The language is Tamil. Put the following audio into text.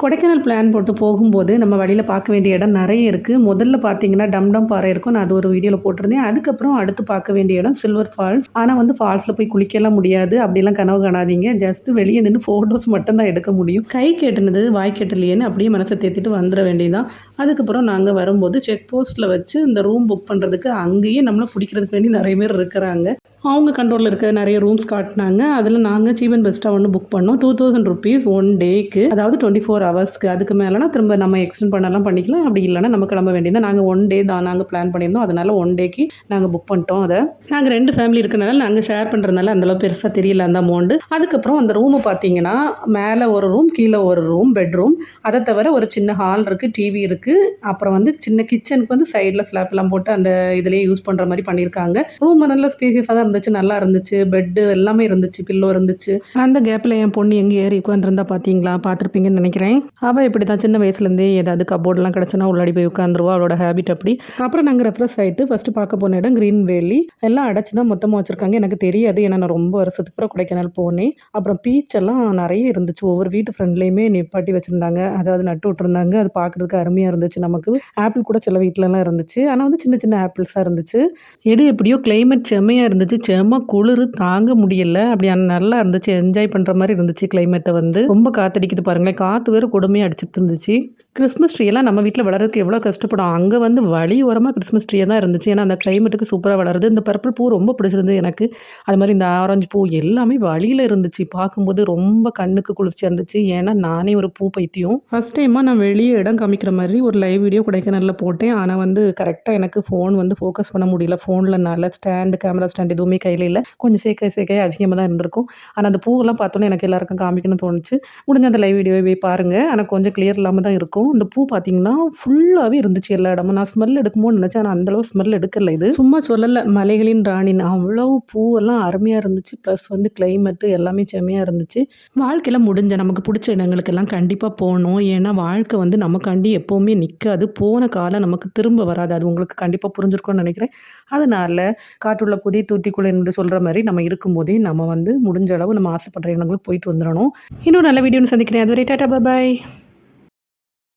கொடைக்கானல் பிளான் போட்டு போகும்போது நம்ம வழியில் பார்க்க வேண்டிய இடம் நிறைய இருக்குது முதல்ல பார்த்தீங்கன்னா டம் டம் பாறை இருக்கும். நான் அது ஒரு வீடியோவில் போட்டிருந்தேன். அதுக்கப்புறம் அடுத்து பார்க்க வேண்டிய இடம் சில்வர் ஃபால்ஸ் ஆனால் வந்து ஃபால்ஸில் போய் குளிக்கலாம் முடியாது. அப்படிலாம் கனவு காணாதீங்க. ஜஸ்ட் வெளியே நின்று ஃபோட்டோஸ் மட்டும் தான் எடுக்க முடியும். கை கேட்டுனது வாய் கேட்டலையேன்னு அப்படியே மனசை தேத்திட்டு வந்துட வேண்டியதான் அதுக்கப்புறம் நாங்கள் வரும்போது செக் போஸ்ட்டில் வச்சு இந்த ரூம் புக் பண்ணுறதுக்கு அங்கேயே நம்மளை பிடிக்கிறதுக்கு வேண்டி நிறைய பேர் இருக்கிறாங்க. அவங்க கண்ட்ரோலில் இருக்க நிறைய ரூம்ஸ் காட்டினாங்க. அதில் நாங்கள் சீப் அண்ட் பெஸ்ட்டாக ஒன்று புக் பண்ணோம். டூ தௌசண்ட் ருபீஸ் ஒன் டேக்கு அதாவது டுவெண்ட்டி ஃபோர் ஹவர்ஸ்க்கு அதுக்கு மேலேனா திரும்ப நம்ம எக்ஸ்டெண்ட் பண்ணலாம் பண்ணிக்கலாம். அப்படி இல்லைனா நம்ம கிளம்ப வேண்டியது. நாங்கள் ஒன் டே தான் நாங்கள் பிளான் பண்ணியிருந்தோம். அதனால் ஒன் டேக்கு நாங்கள் புக் பண்ணிட்டோம் அதை. நாங்கள் ரெண்டு ஃபேமிலி இருக்கனால நாங்கள் ஷேர் பண்ணுறதுனால அந்தளவு பெருசாக தெரியல அந்த அமௌண்ட்டு அதுக்கப்புறம் அந்த ரூமை பார்த்தீங்கன்னா மேலே ஒரு ரூம் கீழே ஒரு ரூம் பெட்ரூம் அதை தவிர ஒரு சின்ன ஹால் இருக்குது டிவி இருக்குது அப்புறம் வந்து சின்ன கிச்சனுக்கு வந்து சைடில் ஸ்லாப்லாம் போட்டு அந்த இதிலே யூஸ் பண்ணுற மாதிரி பண்ணியிருக்காங்க. ரூம் நல்ல ஸ்பேசியஸாக தான் இருந்துச்சு நல்லா இருந்துச்சு பெட்டு எல்லாமே இருந்துச்சு பில்லோ இருந்துச்சு. அந்த கேப்பில் என் பொண்ணு எங்கே ஏறி உட்காந்துருந்தா பார்த்தீங்களா பார்த்துருப்பீங்கன்னு நினைக்கிறேன். அவள் இப்படி தான் சின்ன வயசுலேருந்தே ஏதாவது கபோர்டெலாம் கிடச்சுன்னா உள்ளாடி போய் உட்காந்துருவா அவளோட ஹேபிட் அப்படி. அப்புறம் நாங்கள் ரெஃப்ரெஷ் ஆகிட்டு ஃபஸ்ட்டு பார்க்க போன இடம் க்ரீன் வேலி எல்லாம் அடைச்சி தான் மொத்தமாக வச்சுருக்காங்க. எனக்கு தெரியாது. ஏன்னா நான் ரொம்ப வருஷத்துக்கு அப்புறம் கொடைக்கானல் போனேன். அப்புறம் பீச் எல்லாம் நிறைய இருந்துச்சு. ஒவ்வொரு வீட்டு ஃப்ரெண்ட்லேயுமே நிப்பாட்டி வச்சுருந்தாங்க. அதாவது நட்டு விட்டுருந்தாங்க. அது பார்க்குறதுக்கு அருமையாக இருந்துச்சு நமக்கு. ஆப்பிள் கூட சில வீட்டிலலாம் இருந்துச்சு. ஆனால் வந்து சின்ன சின்ன ஆப்பிள்ஸாக இருந்துச்சு. எது எப்படியோ கிளைமேட் செம்மையாக இருந்துச்சு. செம்ம குளிர் தாங்க முடியல. அப்படி நல்லா இருந்துச்சு. என்ஜாய் பண்ணுற மாதிரி இருந்துச்சு கிளைமேட்டை வந்து. ரொம்ப காத்தடிக்குது பாருங்களேன். காற்று வேறு கொடுமையாக அடிச்சுட்டு இருந்துச்சு. கிறிஸ்மஸ் ட்ரீயெல்லாம் நம்ம வீட்டில் வளர்கிறதுக்கு எவ்வளோ கஷ்டப்படும். அங்கே வந்து வழி ஓரமாக கிறிஸ்மஸ் ட்ரீ தான் இருந்துச்சு. ஏன்னா அந்த கிளைமேட்டுக்கு சூப்பராக வளருது. இந்த பர்பிள் பூ ரொம்ப பிடிச்சிருந்தது எனக்கு. அது மாதிரி இந்த ஆரஞ்சு பூ எல்லாமே வழியில் இருந்துச்சு. பார்க்கும்போது ரொம்ப கண்ணுக்கு குளிர்ச்சியாக இருந்துச்சு. ஏன்னா நானே ஒரு பூ பைத்தியம். ஃபஸ்ட் டைமாக நான் வெளியே இடம் காமிக்கிற மாதிரி ஒரு லைவ் வீடியோ கொடைக்கானலில் போட்டேன். ஆனால் வந்து கரெக்டாக எனக்கு ஃபோன் வந்து ஃபோக்கஸ் பண்ண முடியல. ஃபோனில் நல்ல ஸ்டாண்டு கேமரா ஸ்டாண்ட் எதுவுமே கையில் இல்லை. கொஞ்சம் சேர்க்க சேர்க்க அதிகமாக தான் இருந்திருக்கும். ஆனால் அந்த பூவெல்லாம் பார்த்தோன்னே எனக்கு எல்லாருக்கும் காமிக்கணும்னு தோணுச்சு. முடிஞ்ச அந்த லைவ் வீடியோவை போய் பாருங்கள் ஆனால் கொஞ்சம் கிளியர் இல்லாமல் தான் இருக்கும். இந்த பூ பார்த்தீங்கன்னா ஃபுல்லாகவே இருந்துச்சு எல்லா இடமும். நான் ஸ்மெல் எடுக்குமோன்னு நினச்சேன். ஆனால் அந்தளவு ஸ்மெல் எடுக்கல இது. சும்மா சொல்லலை. மலைகளின் ராணின்னு. அவ்வளோ பூவெல்லாம் அருமையாக இருந்துச்சு. ப்ளஸ் வந்து கிளைமேட்டு எல்லாமே செம்மையாக இருந்துச்சு. வாழ்க்கையில் முடிஞ்ச நமக்கு பிடிச்ச இடங்களுக்கெல்லாம் கண்டிப்பாக போகணும். ஏன்னா வாழ்க்கை வந்து நமக்காண்டி எப்போவுமே நிற்காது போன காலம் நமக்கு திரும்ப வராது. அது உங்களுக்கு கண்டிப்பாக புரிஞ்சிருக்கும்னு நினைக்கிறேன். அதனால் காற்றுள்ள புதிய தூத்திக்குள்ள என்று சொல்கிற மாதிரி நம்ம இருக்கும்போதே நம்ம வந்து முடிஞ்ச அளவு நம்ம ஆசைப்படுற இடங்களுக்கு போயிட்டு வந்துடணும். இன்னும் நல்ல வீடியோன்னு சந்திக்கிறேன். அதுவரை டாட்டா பாய்